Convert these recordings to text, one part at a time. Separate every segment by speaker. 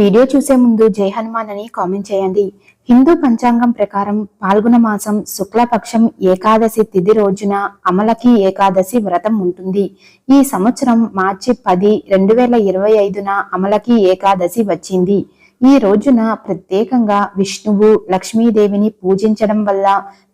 Speaker 1: Video చూసే ముందు జై హనుమాన్ అని కామెంట్ చేయండి. హిందూ పంచాంగం ప్రకారం పాల్గొన మాసం శుక్లపక్షం ఏకాదశి తిథి రోజున అమలకి ఏకాదశి వ్రతం ఉంటుంది. ఈ సంవత్సరం మార్చి పది రెండు వేల ఇరవై ఐదున అమలకి ఏకాదశి వచ్చింది. ఈ రోజున ప్రత్యేకంగా విష్ణువు లక్ష్మీదేవిని పూజించడం వల్ల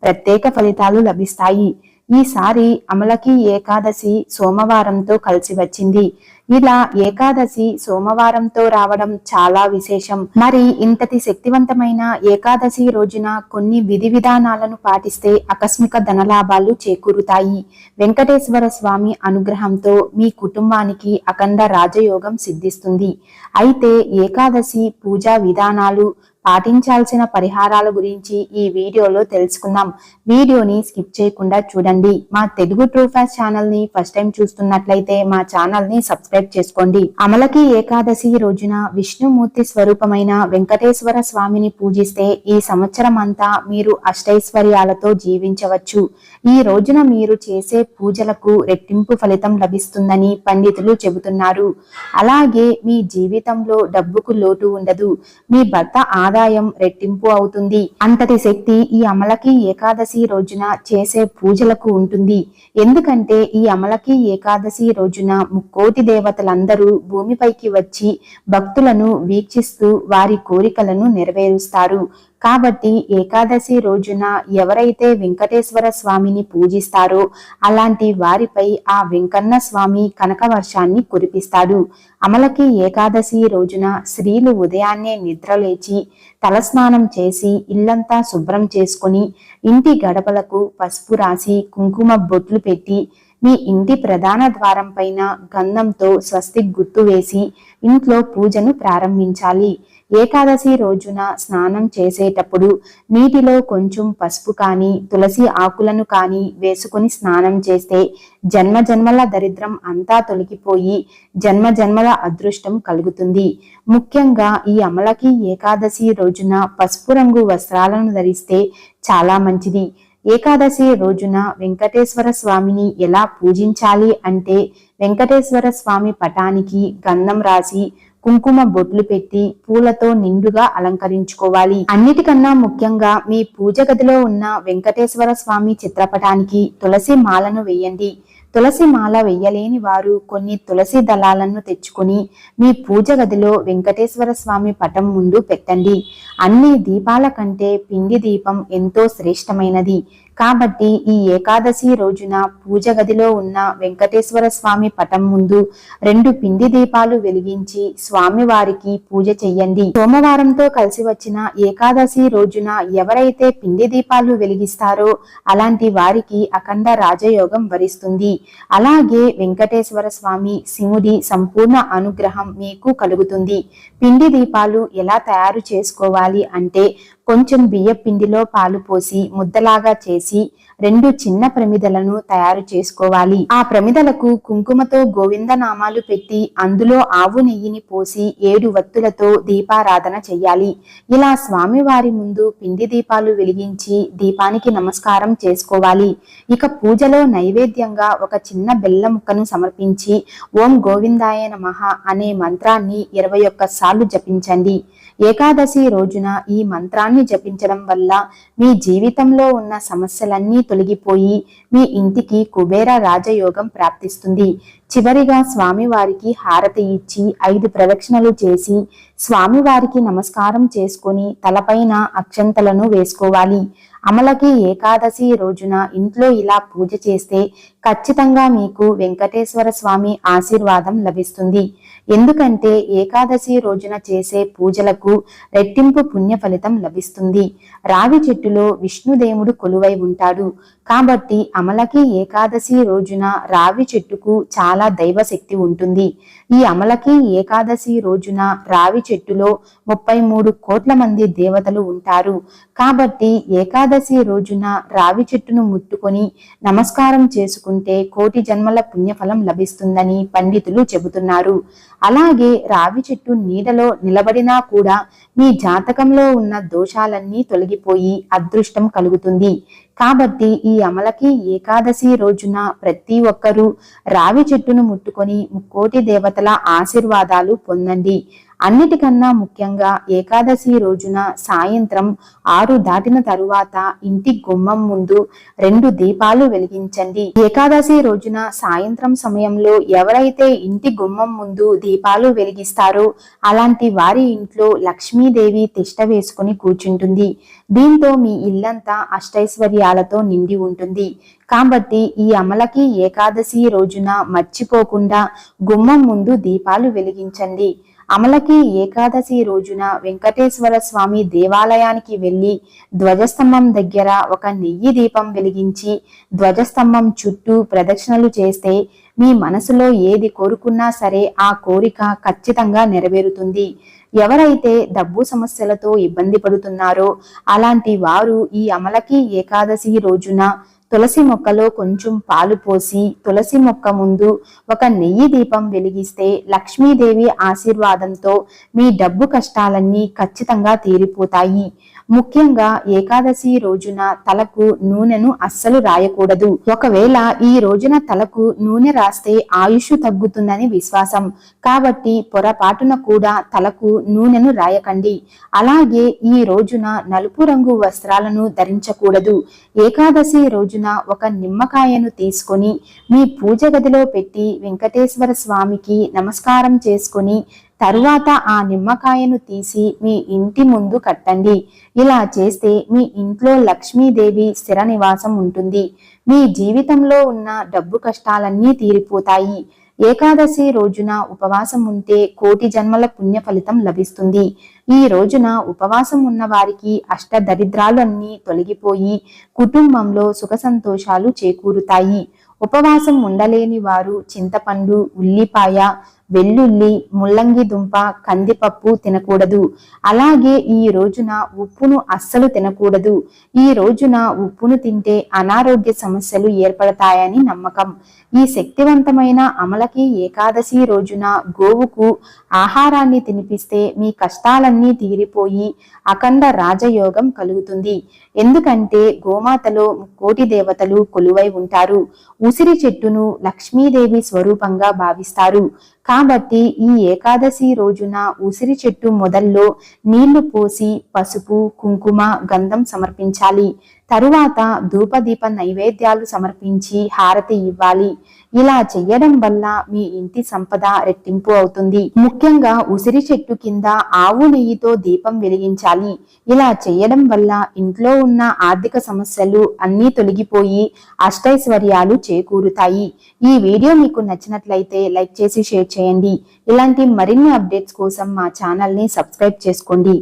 Speaker 1: ప్రత్యేక ఫలితాలు లభిస్తాయి. ఈసారి అమలకి ఏకాదశి సోమవారంతో కలిసి వచ్చింది. ఇలా ఏకాదశి సోమవారంతో రావడం చాలా విశేషం. మరి ఇంతటి శక్తివంతమైన ఏకాదశి రోజున కొన్ని విధి విధానాలను పాటిస్తే ఆకస్మిక ధనలాభాలు చేకూరుతాయి. వెంకటేశ్వర స్వామి అనుగ్రహంతో మీ కుటుంబానికి అఖండ రాజయోగం సిద్ధిస్తుంది. అయితే ఏకాదశి పూజా విధానాలు పాటించాల్సిన పరిహారాల గురించి ఈ వీడియోలో తెలుసుకుందాం. వీడియోని స్కిప్ చేయకుండా చూడండి. మా తెలుగు ట్రూఫాస్ ఛానల్ని ఫస్ట్ టైం చూస్తున్నట్లయితే మా ఛానల్ని సబ్స్క్రైబ్ చేసుకోండి. అమలకి ఏకాదశి రోజున విష్ణుమూర్తి స్వరూపమైన వెంకటేశ్వర స్వామిని పూజిస్తే ఈ సంవత్సరం అంతా మీరు అష్టైశ్వర్యాలతో జీవించవచ్చు. ఈ రోజున మీరు చేసే పూజలకు రెట్టింపు ఫలితం లభిస్తుందని పండితులు చెబుతున్నారు. అలాగే మీ జీవితంలో డబ్బుకు లోటు ఉండదు. మీ భర్త ఆదాయం రెట్టింపు అవుతుంది. అంతటి శక్తి ఈ అమలకి ఏకాదశి రోజున చేసే పూజలకు ఉంటుంది. ఎందుకంటే ఈ అమలకి ఏకాదశి రోజున ముక్కోటి దేవతలందరూ భూమిపైకి వచ్చి భక్తులను వీక్షిస్తూ వారి కోరికలను నెరవేరుస్తారు. కాబట్టి ఏకాదశి రోజున ఎవరైతే వెంకటేశ్వర స్వామిని పూజిస్తారో అలాంటి వారిపై ఆ వెంకన్న స్వామి కనక వర్షాన్ని కురిపిస్తాడు. అమలకి ఏకాదశి రోజున స్త్రీలు ఉదయాన్నే నిద్రలేచి తలస్నానం చేసి ఇల్లంతా శుభ్రం చేసుకుని ఇంటి గడపలకు పసుపు రాసి కుంకుమ బొట్లు పెట్టి మీ ఇంటి ప్రధాన ద్వారం పైన గంధంతో స్వస్తి గుర్తు వేసి ఇంట్లో పూజను ప్రారంభించాలి. ఏకాదశి రోజున స్నానం చేసేటప్పుడు నీటిలో కొంచెం పసుపు కానీ తులసి ఆకులను కానీ వేసుకుని స్నానం చేస్తే జన్మ జన్మల దరిద్రం అంతా తొలగిపోయి జన్మ జన్మల అదృష్టం కలుగుతుంది. ముఖ్యంగా ఈ అమలకి ఏకాదశి రోజున పసుపు రంగు వస్త్రాలను ధరిస్తే చాలా మంచిది. ఏకాదశి రోజున వెంకటేశ్వర స్వామిని ఎలా పూజించాలి అంటే వెంకటేశ్వర స్వామి పటానికి గంధం రాసి కుంకుమ బొట్లు పెట్టి పూలతో నిండుగా అలంకరించుకోవాలి. అన్నిటికన్నా ముఖ్యంగా మీ పూజ గదిలో ఉన్న వెంకటేశ్వర స్వామి చిత్రపటానికి తులసి మాలను వేయండి. తులసి మాల వెయ్యలేని వారు కొన్ని తులసి దళాలను తెచ్చుకుని మీ పూజ గదిలో వెంకటేశ్వర స్వామి పటం ముందు పెట్టండి. అన్ని దీపాల కంటే పిండి దీపం ఎంతో శ్రేష్టమైనది. కాబట్టి ఈ ఏకాదశి రోజున పూజ గదిలో ఉన్న వెంకటేశ్వర స్వామి పటం ముందు రెండు పిండి దీపాలు వెలిగించి స్వామి వారికి పూజ చెయ్యండి. సోమవారంతో కలిసి వచ్చిన ఏకాదశి రోజున ఎవరైతే పిండి దీపాలు వెలిగిస్తారో అలాంటి వారికి అఖండ రాజయోగం వరిస్తుంది. అలాగే వెంకటేశ్వర స్వామి శివుడి సంపూర్ణ అనుగ్రహం మీకు కలుగుతుంది. పిండి దీపాలు ఎలా తయారు చేసుకోవాలి అంటే కొంచెం బియ్య పిండిలో పాలు పోసి ముద్దలాగా చేసి రెండు చిన్న ప్రమిదలను తయారు చేసుకోవాలి. ఆ ప్రమిదలకు కుంకుమతో గోవింద నామాలు పెట్టి అందులో ఆవు నెయ్యిని పోసి ఏడు వత్తులతో దీపారాధన చెయ్యాలి. ఇలా స్వామివారి ముందు పిండి దీపాలు వెలిగించి దీపానికి నమస్కారం చేసుకోవాలి. ఇక పూజలో నైవేద్యంగా ఒక చిన్న బెల్ల ముక్కను సమర్పించి ఓం గోవిందాయ నమః అనే మంత్రాన్ని ఇరవై ఒక్కసార్లు జపించండి. ఏకాదశి రోజున ఈ మంత్రాన్ని జపించడం వల్ల మీ జీవితంలో ఉన్న సమస్యలన్నీ తొలగిపోయి మీ ఇంటికి కుబేర రాజయోగం ప్రాప్తిస్తుంది. చివరిగా స్వామివారికి హారతి ఇచ్చి ఐదు ప్రదక్షిణలు చేసి స్వామివారికి నమస్కారం చేసుకొని తలపైన అక్షంతలను వేసుకోవాలి. అమలకి ఏకాదశి రోజున ఇంట్లో ఇలా పూజ చేస్తే ఖచ్చితంగా మీకు వెంకటేశ్వర స్వామి ఆశీర్వాదం లభిస్తుంది. ఎందుకంటే ఏకాదశి రోజున చేసే పూజలకు రెట్టింపు పుణ్య ఫలితం లభిస్తుంది. రావి చెట్టులో విష్ణుదేవుడు కొలువై ఉంటాడు. కాబట్టి అమలకి ఏకాదశి రోజున రావి చెట్టుకు చాలా దైవశక్తి ఉంటుంది. ఈ అమలకి ఏకాదశి రోజున రావి చెట్టులో ముప్పై మూడు కోట్ల మంది దేవతలు ఉంటారు. కాబట్టి ఏకాదశి రోజున రావి చెట్టును ముట్టుకొని నమస్కారం చేసుకుంటే కోటి జన్మల పుణ్యఫలం లభిస్తుందని పండితులు చెబుతున్నారు. అలాగే రావి చెట్టు నీడలో నిలబడినా కూడా మీ జాతకంలో ఉన్న దోషాలన్నీ తొలగిపోయి అదృష్టం కలుగుతుంది. కాబట్టి ఈ అమలకి ఏకాదశి రోజున ప్రతి ఒక్కరూ రావి చెట్టును ముట్టుకొని ముక్కోటి దేవతల ఆశీర్వాదాలు పొందండి. అన్నిటికన్నా ముఖ్యంగా ఏకాదశి రోజున సాయంత్రం ఆరు దాటిన తరువాత ఇంటి గుమ్మం ముందు రెండు దీపాలు వెలిగించండి. ఏకాదశి రోజున సాయంత్రం సమయంలో ఎవరైతే ఇంటి గుమ్మం ముందు దీపాలు వెలిగిస్తారో అలాంటి వారి ఇంట్లో లక్ష్మీదేవి తిష్ట వేసుకుని కూర్చుంటుంది. దీంతో మీ ఇల్లంతా అష్టైశ్వర్యాలతో నిండి ఉంటుంది. కాబట్టి ఈ అమలకి ఏకాదశి రోజున మర్చిపోకుండా గుమ్మం ముందు దీపాలు వెలిగించండి. అమలకి ఏకాదశి రోజున వెంకటేశ్వర స్వామి దేవాలయానికి వెళ్ళి ధ్వజస్తంభం దగ్గర ఒక నెయ్యి దీపం వెలిగించి ధ్వజస్తంభం చుట్టూ ప్రదక్షిణలు చేస్తే మీ మనసులో ఏది కోరుకున్నా సరే ఆ కోరిక ఖచ్చితంగా నెరవేరుతుంది. ఎవరైతే డబ్బు సమస్యలతో ఇబ్బంది పడుతున్నారో అలాంటి వారు ఈ అమలకి ఏకాదశి రోజున తులసి మొక్కలో కొంచెం పాలు పోసి తులసి మొక్క ముందు ఒక నెయ్యి దీపం వెలిగిస్తే లక్ష్మీదేవి ఆశీర్వాదంతో మీ డబ్బు కష్టాలన్నీ ఖచ్చితంగా తీరిపోతాయి. ముఖ్యంగా ఏకాదశి రోజున తలకు నూనెను అస్సలు రాయకూడదు. ఒకవేళ ఈ రోజున తలకు నూనె రాస్తే ఆయుష్ తగ్గుతుందని విశ్వాసం. కాబట్టి పొరపాటున కూడా తలకు నూనెను రాయకండి. అలాగే ఈ రోజున నలుపు రంగు వస్త్రాలను ధరించకూడదు. ఏకాదశి రోజు రోజున ఒక నిమ్మకాయను తీసుకొని మీ పూజ గదిలో పెట్టి వెంకటేశ్వర స్వామికి నమస్కారం చేసుకొని తరువాత ఆ నిమ్మకాయను తీసి మీ ఇంటి ముందు కట్టండి. ఇలా చేస్తే మీ ఇంట్లో లక్ష్మీదేవి స్థిర నివాసం ఉంటుంది. మీ జీవితంలో ఉన్న డబ్బు కష్టాలన్నీ తీరిపోతాయి. ఏకాదశి రోజున ఉపవాసం ఉంటే కోటి జన్మల పుణ్య ఫలితం లభిస్తుంది. ఈ రోజున ఉపవాసం ఉన్న వారికి అష్ట దరిద్రాలన్నీ తొలగిపోయి కుటుంబంలో సుఖ సంతోషాలు చేకూరుతాయి. ఉపవాసం ఉండలేని వారు చింతపండు ఉల్లిపాయ వెల్లుల్లి ముల్లంగి దుంప కందిపప్పు తినకూడదు. అలాగే ఈ రోజున ఉప్పును అస్సలు తినకూడదు. ఈ రోజున ఉప్పును తింటే అనారోగ్య సమస్యలు ఏర్పడతాయని నమ్మకం. ఈ శక్తివంతమైన అమలకి ఏకాదశి రోజున గోవుకు ఆహారాన్ని తినిపిస్తే మీ కష్టాలన్నీ తీరిపోయి అఖండ రాజయోగం కలుగుతుంది. ఎందుకంటే గోమాతలో కోటి దేవతలు కొలువై ఉంటారు. ఉసిరి చెట్టును లక్ష్మీదేవి స్వరూపంగా భావిస్తారు. కాబట్టి ఈ ఏకాదశి రోజున ఉసిరి చెట్టు మొదల్లో నీళ్ళు పోసి పసుపు కుంకుమ గంధం సమర్పించాలి. తరువాత ధూపదీప నైవేద్యాలు సమర్పించి హారతి ఇవ్వాలి. ఇలా చెయ్యడం వల్ల మీ ఇంటి సంపద రెట్టింపు అవుతుంది. ముఖ్యంగా ఉసిరి చెట్టు కింద ఆవు నెయ్యితో దీపం వెలిగించాలి. ఇలా చెయ్యడం వల్ల ఇంట్లో ఉన్న ఆర్థిక సమస్యలు అన్నీ తొలగిపోయి అష్టైశ్వర్యాలు చేకూరుతాయి. ఈ వీడియో మీకు నచ్చినట్లయితే లైక్ చేసి షేర్ చేయండి. ఇలాంటి మరిన్ని అప్డేట్స్ కోసం మా ఛానల్ని సబ్స్క్రైబ్ చేసుకోండి.